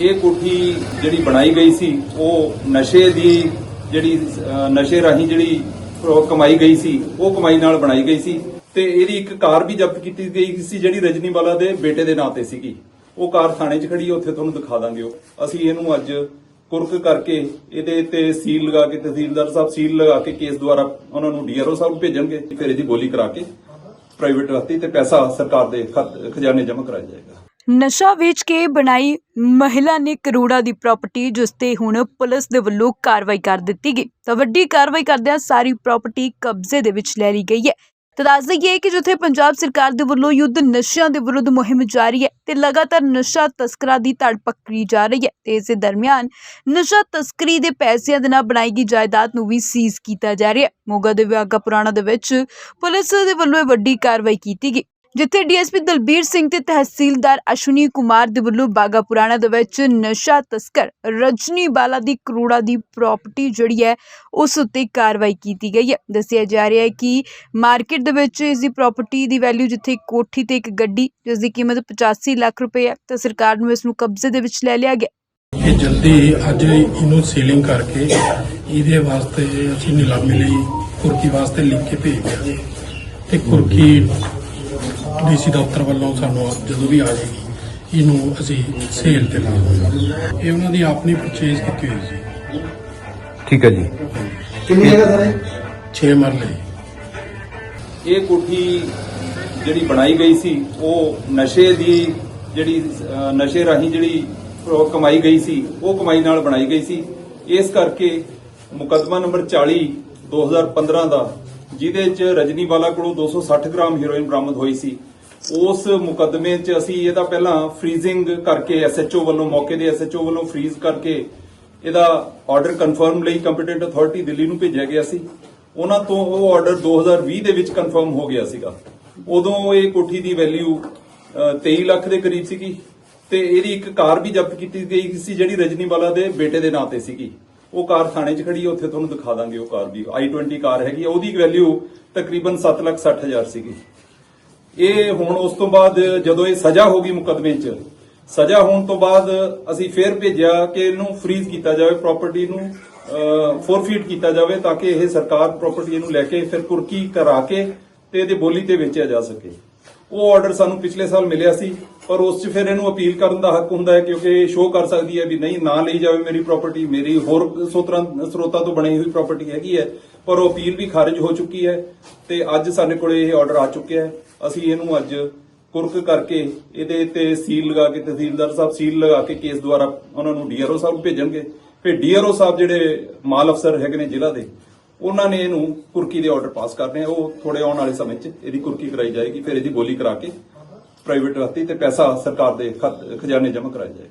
ਇਹ ਕੋਠੀ ਜਿਹੜੀ ਬਣਾਈ ਗਈ ਸੀ, ਉਹ ਨਸ਼ੇ ਦੀ ਜਿਹੜੀ ਨਸ਼ੇ ਰਾਹੀਂ ਜਿਹੜੀ ਕਮਾਈ ਗਈ ਸੀ, ਉਹ ਕਮਾਈ ਨਾਲ ਬਣਾਈ ਗਈ ਸੀ ਤੇ ਇਹਦੀ ਇੱਕ ਕਾਰ ਵੀ ਜ਼ਬਤ ਕੀਤੀ ਗਈ ਸੀ, ਜਿਹੜੀ ਰਜਨੀਵਾਲਾ ਦੇ ਬੇਟੇ ਦੇ ਨਾਂ ਤੇ ਸੀਗੀ। ਉਹ ਕਾਰ ਥਾਣੇ 'ਚ ਖੜੀ ਹੈ ਉੱਥੇ ਤੁਹਾਨੂੰ ਦਿਖਾ ਦਾਂਗੇ ਉਹ। ਅਸੀਂ ਇਹਨੂੰ ਅੱਜ ਕੁਰਕ ਕਰਕੇ ਇਹਦੇ ਤੇ ਸੀਲ ਲਗਾ ਕੇ ਤਹਿਸੀਲਦਾਰ ਸਾਹਿਬ ਸੀਲ ਲਗਾ ਕੇ ਕੇਸ ਦੁਆਰਾ ਉਹਨਾਂ ਨੂੰ ਡੀਆਰਓ ਸਾਹਿਬ ਭੇਜਣਗੇ, ਫਿਰ ਇਹਦੀ ਬੋਲੀ ਕਰਾ ਕੇ ਪ੍ਰਾਈਵੇਟ ਰਾਤੀ ਤੇ ਪੈਸਾ ਸਰਕਾਰ ਦੇ ਖਜ਼ਾਨੇ ਜਮ੍ਹਾਂ ਕਰਾਇਆ ਜਾਏਗਾ। ਨਸ਼ਾ ਵੇਚ ਕੇ ਬਣਾਈ ਮਹਿਲਾ ਨੇ ਕਰੋੜਾਂ ਦੀ ਪ੍ਰਾਪਰਟੀ ਜਿਸ ਤੇ ਹੁਣ ਪੁਲਿਸ ਦੇ ਵੱਲੋਂ ਕਾਰਵਾਈ ਕਰ ਦਿੱਤੀ ਗਈ। ਤਾਂ ਵੱਡੀ ਕਾਰਵਾਈ ਕਰਦਿਆਂ ਸਾਰੀ ਪ੍ਰਾਪਰਟੀ ਕਬਜ਼ੇ ਦੇ ਵਿੱਚ ਲੈ ਲਈ ਗਈ ਹੈ। ਤਾਂ ਦੱਸ ਦਈਏ ਕਿ ਜਿੱਥੇ ਪੰਜਾਬ ਸਰਕਾਰ ਦੇ ਵੱਲੋਂ ਯੁੱਧ ਨਸ਼ਿਆਂ ਦੇ ਵਿਰੁੱਧ ਮੁਹਿੰਮ ਜਾਰੀ ਹੈ, ਤੇ ਲਗਾਤਾਰ ਨਸ਼ਾ ਤਸਕਰਾਂ ਦੀ ਧੜ ਪਕੜੀ ਜਾ ਰਹੀ ਹੈ, ਤੇ ਇਸੇ ਦਰਮਿਆਨ ਨਸ਼ਾ ਤਸਕਰੀ ਦੇ ਪੈਸਿਆਂ ਦੇ ਨਾਲ ਬਣਾਈ ਗਈ ਜਾਇਦਾਦ ਨੂੰ ਵੀ ਸੀਜ਼ ਕੀਤਾ ਜਾ ਰਿਹਾ ਹੈ। ਮੋਗਾ ਦੇ ਵਿਆਗਾ ਪੁਰਾਣਾ ਦੇ ਵਿੱਚ ਪੁਲਿਸ ਦੇ ਵੱਲੋਂ ਇਹ ਵੱਡੀ ਕਾਰਵਾਈ ਕੀਤੀ ਗਈ। ਜਿੱਥੇ ਡੀਐਸਪੀ ਦਲਬੀਰ ਸਿੰਘ ਤੇ ਤਹਿਸੀਲਦਾਰ ਅਸ਼ਵਨੀ ਕੁਮਾਰ ਦੇ ਵੱਲੋਂ ਬਾਗਾ ਪੁਰਾਣਾ ਦੇ ਵਿੱਚ ਨਸ਼ਾ ਤਸਕਰ ਰਜਨੀ ਬਾਲਾ ਦੀ ਕਰੋੜਾਂ ਦੀ ਪ੍ਰਾਪਰਟੀ ਜਿਹੜੀ ਹੈ, ਉਸ ਉੱਤੇ ਕਾਰਵਾਈ ਕੀਤੀ ਗਈ ਹੈ। ਦੱਸਿਆ ਜਾ ਰਿਹਾ ਹੈ ਕਿ ਮਾਰਕੀਟ ਦੇ ਵਿੱਚ ਇਸ ਦੀ ਪ੍ਰਾਪਰਟੀ ਦੀ ਵੈਲਿਊ ਜਿੱਥੇ ਕੋਠੀ ਤੇ ਇੱਕ ਗੱਡੀ, ਜਿਸ ਦੀ ਕੀਮਤ 85 ਲੱਖ ਰੁਪਏ ਹੈ, ਤਾਂ ਸਰਕਾਰ ਨੂੰ ਇਸ ਨੂੰ ਕਬਜ਼ੇ ਦੇ ਵਿੱਚ ਲੈ ਲਿਆ ਗਿਆ। ਇਹ ਜਲਦੀ ਅੱਜ ਇਹਨੂੰ ਸੀਲਿੰਗ ਕਰਕੇ ਇਹਦੇ ਵਾਸਤੇ ਅਸੀਂ ਨਿਲਾਮੀ ਲਈ ਕੁਰਕੀ ਵਾਸਤੇ ਲਿਖ ਕੇ ਭੇਜ ਦਿਆ ਤੇ ਕੁਰਕੀ ਡੀਸੀ ਦਫ਼ਤਰ ਵੱਲੋਂ ਸਾਨੂੰ ਜਦੋਂ ਵੀ ਆ ਜਾਏਗੀ ਇਹਨੂੰ ਅਸੀਂ ਸੇਲ ਤੇ ਲਾ ਦਾਂਗੇ ਇਹ ਉਹਨਾਂ ਦੀ ਆਪਣੀ ਪਰਚੇਜ਼ ਕੀਤੀ ਹੋਈ ਸੀ। ਠੀਕ ਹੈ ਜੀ। ਕਿੰਨੀ ਜਗ੍ਹਾ ਸਰ 6 ਮਰਲੇ। ਇਹ ਕੋਠੀ ਜਿਹੜੀ ਬਣਾਈ ਗਈ ਸੀ ਉਹ ਨਸ਼ੇ ਦੀ ਜਿਹੜੀ ਨਸ਼ੇ ਰਾਹੀਂ ਜਿਹੜੀ ਕਮਾਈ ਗਈ ਸੀ ਉਹ ਕਮਾਈ ਨਾਲ ਬਣਾਈ ਗਈ ਸੀ। ਇਸ ਕਰਕੇ ਮੁਕੱਦਮਾ ਨੰਬਰ 40 2015 ਦਾ ਜਿਹਦੇ 'ਚ ਰਜਨੀਵਾਲਾ ਕੋਲੋਂ 260 ਗ੍ਰਾਮ ਹੈਰੋਇਨ ਬਰਾਮਦ ਹੋਈ ਸੀ। ਉਸ ਮੁਕੱਦਮੇ 'ਚ ਅਸੀਂ ਇਹਦਾ ਪਹਿਲਾਂ ਫ੍ਰੀਜ਼ਿੰਗ ਕਰਕੇ ਐਸਐਚਓ ਵੱਲੋਂ ਮੌਕੇ ਦੇ ਐਸਐਚਓ ਵੱਲੋਂ ਫ੍ਰੀਜ਼ ਕਰਕੇ ਇਹਦਾ ਆਰਡਰ ਕਨਫਰਮ ਲਈ ਕੰਪੀਟੈਂਟ ਅਥਾਰਟੀ ਦਿੱਲੀ ਨੂੰ ਭੇਜਿਆ ਗਿਆ ਸੀ। ਉਹਨਾਂ ਤੋਂ ਉਹ ਆਰਡਰ 2020 ਦੇ ਵਿੱਚ ਕਨਫਰਮ ਹੋ ਗਿਆ ਸੀਗਾ। ਉਦੋਂ ਇਹ ਕੋਠੀ ਦੀ ਵੈਲਿਊ 23 ਲੱਖ ਦੇ ਕਰੀਬ ਸੀਗੀ ਤੇ ਇਹਦੀ ਇੱਕ ਕਾਰ ਵੀ ਜ਼ਬਤ ਕੀਤੀ ਗਈ ਸੀ ਜਿਹੜੀ ਰਜਨੀਵਾਲਾ ਦੇ ਬੇਟੇ ਦੇ ਨਾਂ ਤੇ ਸੀਗੀ। ਉਹ ਕਾਰ ਥਾਣੇ 'ਚ ਖੜੀ ਹੈ ਉੱਥੇ ਤੁਹਾਨੂੰ ਦਿਖਾ ਦਾਂਗੇ ਉਹ ਕਾਰ ਵੀ i20 ਕਾਰ ਹੈਗੀ ਆ, ਉਹਦੀ ਵੈਲਿਊ ਤਕਰੀਬਨ 7 ਲੱਖ 60 ਹਜ਼ਾਰ ਸੀਗੀ। ਇਹ ਹੁਣ ਉਸ ਤੋਂ ਬਾਅਦ ਜਦੋਂ ਇਹ ਸਜ਼ਾ ਹੋ ਗਈ ਮੁਕੱਦਮੇ 'ਚ, ਸਜ਼ਾ ਹੋਣ ਤੋਂ ਬਾਅਦ ਅਸੀਂ ਫੇਰ ਭੇਜਿਆ ਕਿ ਇਹਨੂੰ ਫ੍ਰੀਜ਼ ਕੀਤਾ ਜਾਵੇ ਪ੍ਰਾਪਰਟੀ ਨੂੰ ਫੋਰਫੀਟ ਕੀਤਾ ਜਾਵੇ ਤਾਂ ਕਿ ਇਹ ਸਰਕਾਰ ਪ੍ਰਾਪਰਟੀ ਨੂੰ ਲੈ ਕੇ ਫਿਰ ਕੁਰਕੀ ਕਰਾ ਕੇ ਤੇ ਇਹਦੇ ਬੋਲੀ ਤੇ ਵੇਚਿਆ ਜਾ ਸਕੇ। ਉਹ ਆਰਡਰ ਸਾਨੂੰ ਪਿਛਲੇ ਸਾਲ ਮਿਲਿਆ ਸੀ, ਪਰ ਉਸ 'ਚ ਫਿਰ ਇਹਨੂੰ ਅਪੀਲ ਕਰਨ ਦਾ ਹੱਕ ਹੁੰਦਾ ਹੈ ਕਿਉਂਕਿ ਇਹ ਸ਼ੋਅ ਕਰ ਸਕਦੀ ਹੈ ਵੀ ਨਹੀਂ, ਨਾ ਲਈ ਜਾਵੇ ਮੇਰੀ ਪ੍ਰਾਪਰਟੀ ਮੇਰੀ ਹੋਰ ਸੋਤਰਾਂ, ਸਰੋਤਾਂ ਤੋਂ ਬਣੀ ਹੋਈ ਪ੍ਰਾਪਰਟੀ ਹੈਗੀ ਹੈ, ਪਰ ਉਹ ਅਪੀਲ ਵੀ ਖਾਰਜ ਹੋ ਚੁੱਕੀ ਹੈ ਤੇ ਅੱਜ ਸਾਡੇ ਕੋਲੇ ਇਹ ਆਰਡਰ ਆ ਚੁੱਕਿਆ ਹੈ। ਅਸੀਂ ਇਹਨੂੰ ਅੱਜ ਕੁਰਕ ਕਰਕੇ ਇਹਦੇ ਤੇ ਸੀਲ ਲਗਾ ਕੇ, ਤਹਿਸੀਲਦਾਰ ਸਾਹਿਬ ਸੀਲ ਲਗਾ ਕੇ ਕੇਸ ਦੁਆਰਾ ਉਹਨਾਂ ਨੂੰ ਡੀਆਰਓ ਸਾਹਿਬ ਭੇਜਣਗੇ। ਫਿਰ ਡੀਆਰਓ ਸਾਹਿਬ ਜਿਹੜੇ ਮਾਲ ਅਫਸਰ ਹੈਗੇ ਨੇ ਜ਼ਿਲ੍ਹਾ ਦੇ ਉਹਨਾਂ ਨੇ ਇਹਨੂੰ ਕੁਰਕੀ ਦੇ ਆਰਡਰ ਪਾਸ ਕਰਨੇ ਉਹ ਥੋੜੇ ਆਉਣ ਵਾਲੇ ਸਮੇਂ 'ਚ ਇਹਦੀ ਕੁਰਕੀ ਕਰਾਈ ਜਾਏਗੀ, ਫਿਰ ਇਹਦੀ ਬੋਲੀ ਕਰਾ ਕੇ ਪ੍ਰਾਈਵੇਟ ਰਾਤੀ ਤੇ ਪੈਸਾ ਸਰਕਾਰ ਦੇ ਖਤ- ਖਜ਼ਾਨੇ ਜਮ੍ਹਾਂ ਕਰਾਇਆ ਜਾਏਗਾ।